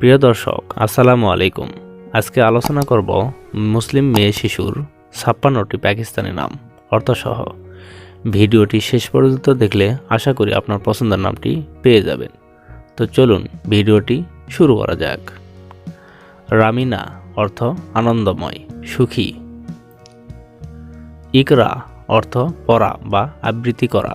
প্রিয় দর্শক, আসসালামু আলাইকুম। আজকে আলোচনা করব মুসলিম মেয়ে শিশুর ছাপ্পান্নটি পাকিস্তানি নাম, অর্থসহ। ভিডিওটি শেষ পর্যন্ত দেখলে আশা করি আপনার পছন্দের নামটি পেয়ে যাবেন। তো চলুন ভিডিওটি শুরু করা যাক। রামিনা, অর্থ আনন্দময়, সুখী। ইকরা, অর্থ পড়া বা আবৃত্তি করা।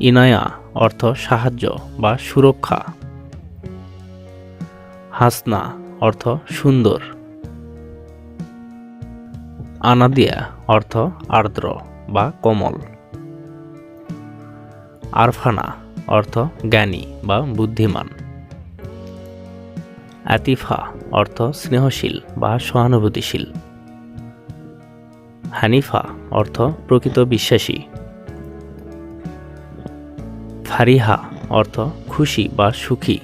ইনায়া, অর্থ সাহায্য বা সুরক্ষা। হাসনা, অর্থ সুন্দর। আনাদিয়া, অর্থ আর্দ্র বা কোমল। আরফানা, অর্থ জ্ঞানী বা বুদ্ধিমান। আতিফা, অর্থ স্নেহশীল বা সহানুভূতিশীল। হানিফা, অর্থ প্রকৃত বিশ্বাসী। ফারিহা, অর্থ খুশি বা সুখী।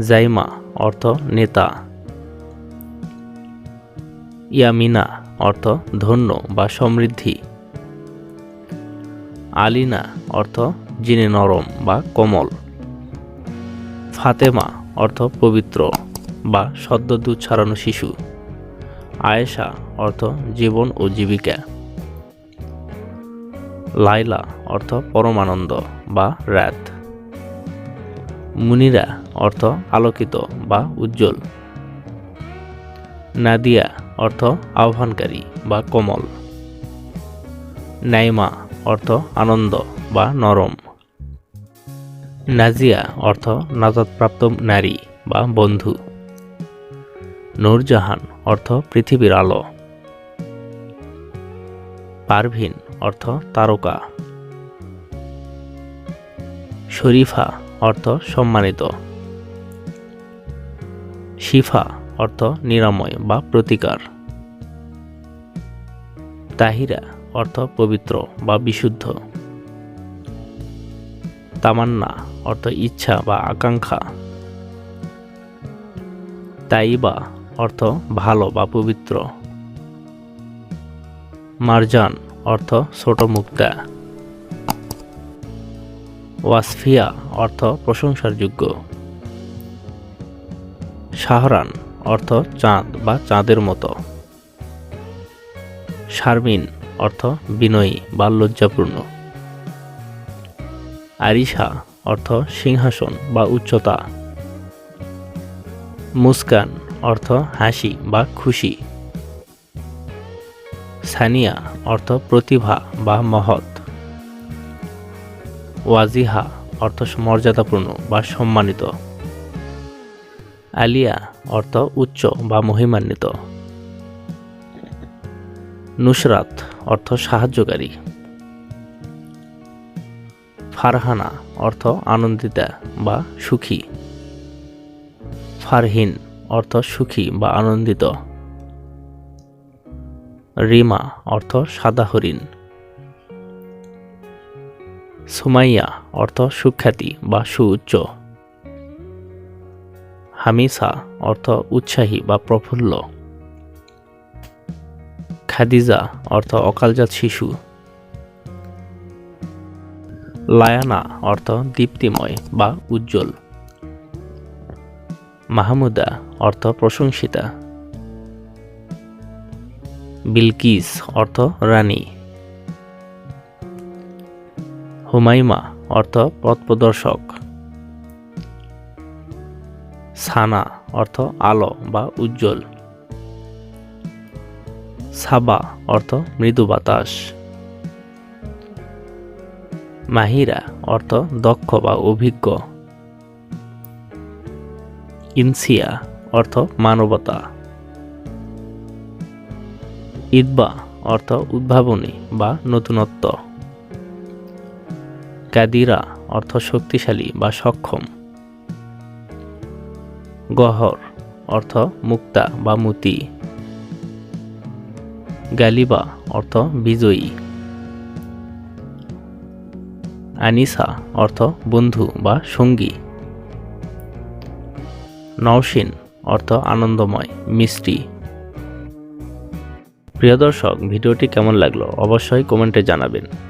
জাইমা, অর্থ নেতা। ইয়ামিনা, অর্থ ধন্য বা সমৃদ্ধি। আলিনা, অর্থ যিনি নরম বা কোমল। ফাতেমা, অর্থ পবিত্র বা সদ্য দুধ ছাড়ানো শিশু। আয়েশা, অর্থ জীবন ও জীবিকা। লাইলা, অর্থ পরমানন্দ বা রাত। মুনিরা অর্থ আলোকিত বা উজ্জ্বল। নাদিয়া অর্থ আহ্বানকারী বা কোমল। নাইমা অর্থ আনন্দ বা নরম। নাজিয়া অর্থ নাজাদপ্রাপ্ত নারী বা বন্ধু। নূরজাহান অর্থ পৃথিবীর আলো। পারভিন অর্থ তারকা। শরীফা অর্থ সম্মানিত। শিফা অর্থ নিরাময় বা প্রতিকার। তাহিরা অর্থ পবিত্র বা বিশুদ্ধ। তামান্না অর্থ ইচ্ছা বা আকাঙ্ক্ষা। তাইবা অর্থ ভালো বা পবিত্র। মারজান অর্থ ছোট মুক্তা। ওয়াসফিয়া অর্থ প্রশংসার যোগ্য শাহরান অর্থ চাঁদ বা চাঁদের মতো। শারমিন অর্থ বিনয়ী বা লজ্জাপূর্ণ। আরিশা অর্থ সিংহাসন বা উচ্চতা। মুস্কান অর্থ হাসি বা খুশি। সানিয়া অর্থ প্রতিভা বা মহৎ। ওয়াজিহা, অর্থ মর্যাদাপূর্ণ বা সম্মানিত। আলিয়া, অর্থ উচ্চ বা মহিমান্বিত। নুসরাত, অর্থ সাহায্যকারী। ফারহানা, অর্থ আনন্দিতা বা সুখী। ফারহিন, অর্থ সুখী বা আনন্দিত। রিমা, অর্থ সাদা হরিণ সুমাইয়া, অর্থ সুখ্যাতি বা সুউচ্চ। হামিসা, অর্থ উৎসাহী বা প্রফুল্ল। খাদিজা, অর্থ অকালজাত শিশু। লায়ানা, অর্থ দীপ্তিময় বা উজ্জ্বল। মাহমুদা, অর্থ প্রশংসিতা। বিলকিস, অর্থ রানী। হুমাইমা অর্থ পথপ্রদর্শক। সানা, অর্থ আলো বা উজ্জ্বল। সাবা, অর্থ মৃদু বাতাস। মাহিরা, অর্থ দক্ষ বা অভিজ্ঞ। ইনসিয়া, অর্থ মানবতা। ইদবা, অর্থ উদ্ভাবনী বা নতুনত্ব। কাদিরা, অর্থ শক্তিশালী বা সক্ষম। গহর, অর্থ মুক্তা বা মুতি। গালিবা, অর্থ বিজয়ী। আনিসা, অর্থ বন্ধু বা সঙ্গী। নওশিন, অর্থ আনন্দময়, মিষ্টি। প্রিয় দর্শক, ভিডিওটি কেমন লাগল অবশ্যই কমেন্টে জানাবেন।